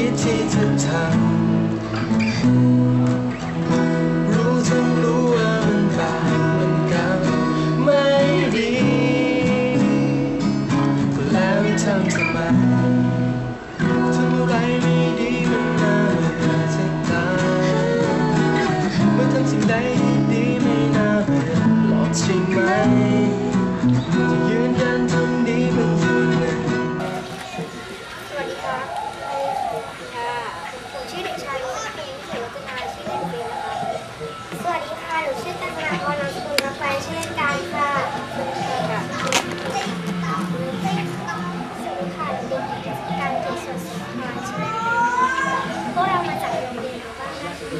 ิดที่เธอทำรู้ทั้งรู้ว่ามันบาปมันกรรมไม่ดี แล้วทำทำไม สวัสดีค่ะ หนูชื่อตั้งนาพรนามสกุลรักไฟนเล่นการค่ะสวัสดีค่ะหนูเด็กหญิการกิจสดสุขาชื่อเล่นเป็กเรามาจากโรงเรียนบ้านนาที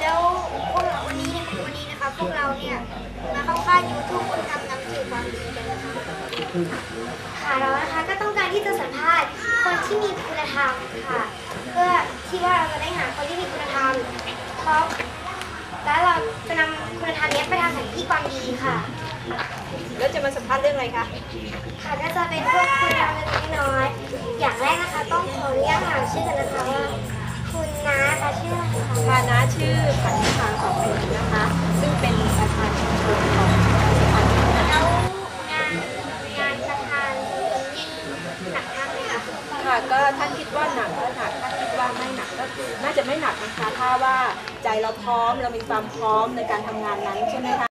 แล้วพวกเราวันนี้วันนี้นะคะพวกเราเนี่ยมาเข้าค่ยูทูบคนทำน้ำจืดบางทีกันนะคะค่ะเรานะคะก็ต้องการที่จะสัมภาษณ์คนที่มีคุณธรรมค่ะ เพื่อที่ว่าเราจะได้หาคนที่มีคุณธรรม Pop. ำคุณธรรมเนี้ยไปทำสิ่งที่ความดีค่ะ แล้วจะมาสัมภาษณ์เรื่องอะไรคะ ค่ะก็จะเป็นพวกคุณธรรมเล็กๆน้อยๆอย่างแรกนะคะต้องขออนุญาตถามชื่อกันนะคะว่า คุณน้าคะชื่ออะไรคะพานะชื่อขันธิพาสองเป็นนะคะ ซึ่งเป็นประธานชุมชนของสถานที่นั้นแล้วงานงานประธานยิ่งหนักมากเลยค่ะ ค่ะก็ท่านคิดว่าหนัก น่าจะไม่หนักนะคะถ้าว่าใจเราพร้อมเรามีความพร้อมในการทำงานนั้นใช่ไหมคะ